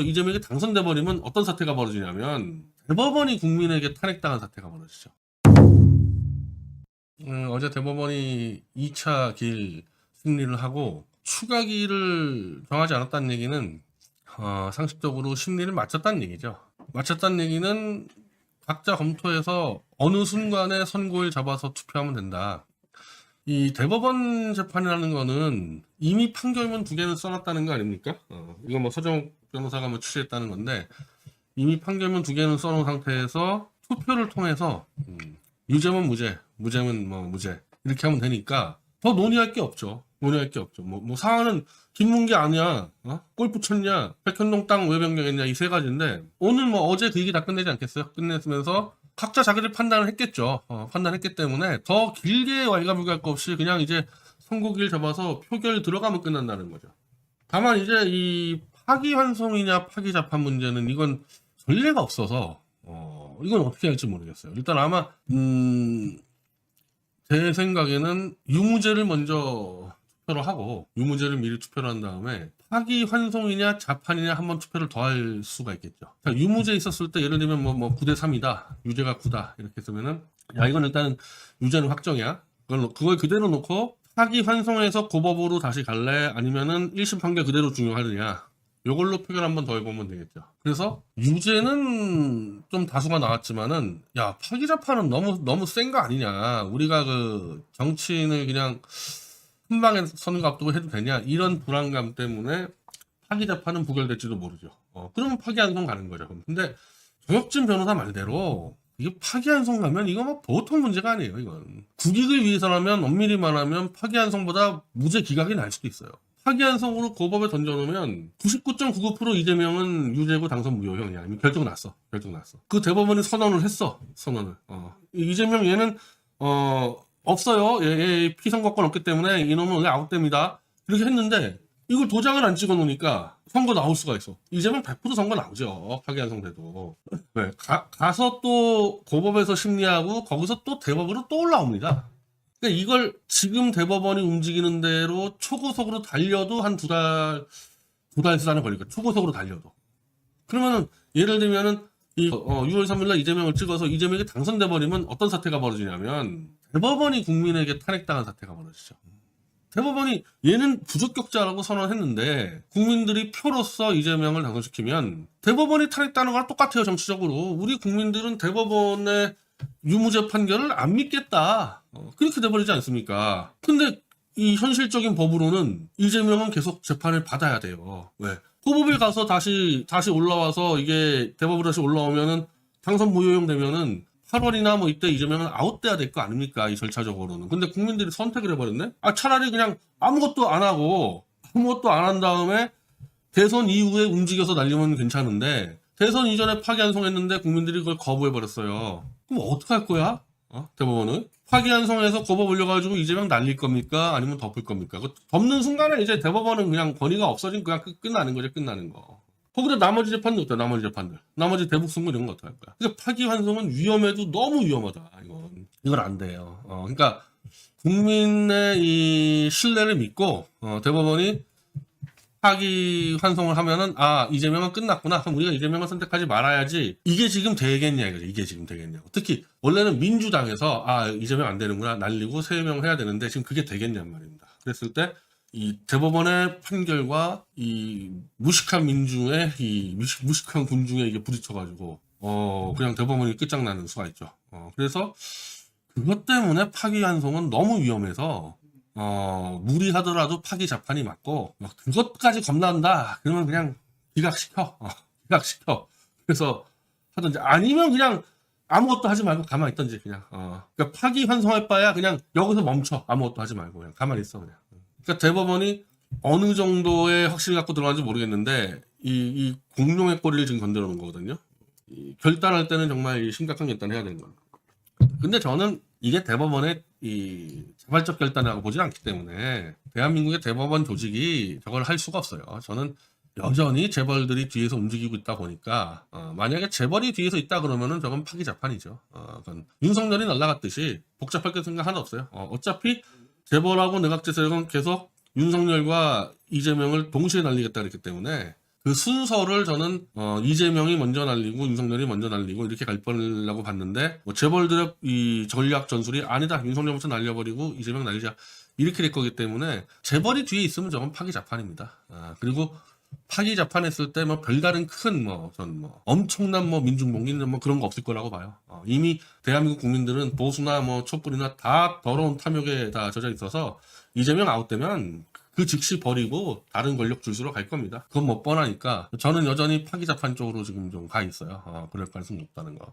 이재명이 당선돼 버리면 어떤 사태가 벌어지냐면 대법원이 국민에게 탄핵당한 사태가 벌어지죠. 음, 어제 대법원이 2차 길 승리를 하고 추가 기일을 정하지 않았다는 얘기는 어, 상식적으로 심리를 마쳤다는 얘기죠. 마쳤다는 얘기는 각자 검토해서 어느 순간에 선고일 잡아서 투표하면 된다. 이 대법원 재판이라는 거는 이미 판결문 두 개는 써놨다는 거 아닙니까? 어, 이거 뭐 서정 변호사가 뭐 취재했다는 건데 이미 판결문 두 개는 써놓은 상태에서 투표를 통해서 음, 유죄면 무죄, 무죄면 뭐 무죄 이렇게 하면 되니까 더 논의할 게 없죠. 논의할 게 없죠. 뭐, 뭐 사안은 김문기 아니야, 어? 골프 쳤냐, 백현동 땅 왜 변경했냐 이 세 가지인데 오늘 뭐 어제 그 얘기 다 끝내지 않겠어요? 끝냈으면서 각자 자기들 판단을 했겠죠. 어, 판단했기 때문에 더 길게 왈가불갈 거 없이 그냥 이제 선고기를 잡아서 표결 들어가면 끝난다는 거죠. 다만 이제 이 파기환송이냐 파기자판 문제는 이건 전례가 없어서 어, 이건 어떻게 할지 모르겠어요. 일단 아마 음, 제 생각에는 유무죄를 먼저 투표를 하고 유무죄를 미리 투표를 한 다음에 파기환송이냐 자판이냐 한번 투표를 더 할 수가 있겠죠. 자, 유무죄 있었을 때 예를 들면 뭐, 뭐 9대 3이다. 유죄가 9다. 이렇게 했으면은 야 이건 일단은 유죄는 확정이야. 그걸, 놓- 그걸 그대로 놓고 파기환송해서 고법으로 다시 갈래? 아니면은 1심 판결 그대로 중요하느냐? 요걸로 표결 한번 더 해보면 되겠죠. 그래서 유죄는 좀 다수가 나왔지만은 야 파기자판은 너무 너무 센 거 아니냐? 우리가 그 정치인을 그냥 한 방에 선거 앞두고 해도 되냐? 이런 불안감 때문에 파기자판은 부결될지도 모르죠. 어, 그러면 파기환송 가는 거죠. 근데 정혁진 변호사 말대로 이게 파기환송 가면 이거 뭐 보통 문제가 아니에요. 이건 국익을 위해서라면 엄밀히 말하면 파기환송보다 무죄 기각이 날 수도 있어요. 파기환송으로 고법에 던져놓으면 99.99% 이재명은 유죄고 당선 무효형이야. 이미 결정 났어. 결정 났어. 그 대법원이 선언을 했어. 선언을. 어. 이- 이재명 얘는 어 없어요. 얘, 얘 피선거권 없기 때문에 이놈은 원래 아웃됩니다. 이렇게 했는데 이걸 도장을 안 찍어 놓으니까 선거 나올 수가 있어. 이재명 100% 선거 나오죠. 파기환송돼도. 네, 가, 가서 또 고법에서 심리하고 거기서 또 대법으로 또 올라옵니다. 그러니까 이걸 지금 대법원이 움직이는 대로 초고속으로 달려도 한 두 달, 두달 걸릴 거예요. 초고속으로 달려도. 그러면은 예를 들면은 이 어, 6월 3일날 이재명을 찍어서 이재명이 당선돼 버리면 어떤 사태가 벌어지냐면 대법원이 국민에게 탄핵당한 사태가 벌어지죠. 대법원이 얘는 부적격자라고 선언했는데 국민들이 표로서 이재명을 당선시키면 대법원이 탄핵당하는 거랑 똑같아요 정치적으로. 우리 국민들은 대법원의 유무죄 판결을 안 믿겠다. 어, 그렇게 돼버리지 않습니까? 근데 이 현실적인 법으로는 이재명은 계속 재판을 받아야 돼요. 왜? 호법에 가서 다시 다시 올라와서 이게 대법으로 다시 올라오면은 당선 무효용 되면은 8월이나 뭐 이때 이재명은 아웃돼야 될 거 아닙니까 이 절차적으로는. 근데 국민들이 선택을 해버렸네? 아 차라리 그냥 아무것도 안 하고 아무것도 안 한 다음에 대선 이후에 움직여서 날리면 괜찮은데 대선 이전에 파기환송했는데 국민들이 그걸 거부해버렸어요. 그럼 어떡할 거야? 어? 대법원은? 파기환송해서 거부 올려가지고 이재명 날릴 겁니까? 아니면 덮을 겁니까? 그 덮는 순간에 이제 대법원은 그냥 권위가 없어진 그냥 끝- 끝나는 거죠 끝나는 거 거기다 나머지 재판도 있다 나머지 재판들. 나머지 대북 선거 이런 거 어떡할 거야 그러니까 파기환송은 위험해도 너무 위험하다 이건. 이건 안 돼요. 어 그러니까 국민의 이 신뢰를 믿고 어, 대법원이 파기 환송을 하면은 아 이재명은 끝났구나 그럼 우리가 이재명을 선택하지 말아야지. 이게 지금 되겠냐 이거죠. 이게 지금 되겠냐고. 특히 원래는 민주당에서 아 이재명 안 되는구나 날리고 세 명 해야 되는데 지금 그게 되겠냔 말입니다. 그랬을 때 이 대법원의 판결과 이 무식한 민중의 이 무식, 무식 한 군중에 이게 부딪혀가지고 어 그냥 대법원이 끝장나는 수가 있죠. 어 그래서 그것 때문에 파기환송은 너무 위험해서 어 무리하더라도 파기 자판이 맞고 막 그것까지 겁난다. 그러면 그냥 기각시켜. 어, 기각시켜. 그래서 하든지 아니면 그냥 아무것도 하지 말고 가만히 있던지 그냥 어. 그러니까 파기환송할 바야 그냥 여기서 멈춰. 아무것도 하지 말고 그냥 가만히 있어 그냥 그러니까 대법원이 어느 정도의 확신을 갖고 들어가는지 모르겠는데 이, 이 공룡의 꼬리를 지금 건드려 놓은 거거든요. 이 결단할 때는 정말 이 심각한 결단을 해야 되는 겁니다. 근데 저는 이게 대법원의 이 자발적 결단이라고 보지 않기 때문에 대한민국의 대법원 조직이 저걸 할 수가 없어요. 저는 여전히 재벌들이 뒤에서 움직이고 있다 보니까 어, 만약에 재벌이 뒤에서 있다 그러면은 저건 파기자판이죠. 어, 윤석열이 날라갔듯이 복잡할 게 생각 하나 없어요. 어, 어차피 재벌하고 내각제 세력은 계속 윤석열과 이재명을 동시에 날리겠다 그랬기 때문에 그그 순서를 저는 어, 이재명이 먼저 날리고 윤석열이 먼저 날리고 이렇게 갈 뻔하려고 봤는데 뭐 재벌들의 이 전략 전술이 아니다 윤석열부터 날려버리고 이재명 날리자 이렇게 될 거기 때문에 재벌이 뒤에 있으면 저건 파기자판입니다. 아, 그리고 파기 자판했을 때 뭐 별다른 큰 뭐전뭐 엄청난 뭐 민중봉기는 뭐 그런 거 없을 거라고 봐요. 어, 이미 대한민국 국민들은 보수나 뭐 촛불이나 다 더러운 탐욕에 다 젖어 있어서 이재명 아웃되면 그 즉시 버리고 다른 권력 줄수로 갈 겁니다. 그건 뭐 뻔하니까 저는 여전히 파기 자판 쪽으로 지금 좀 가 있어요. 어, 그럴 가능성이 높다는 거.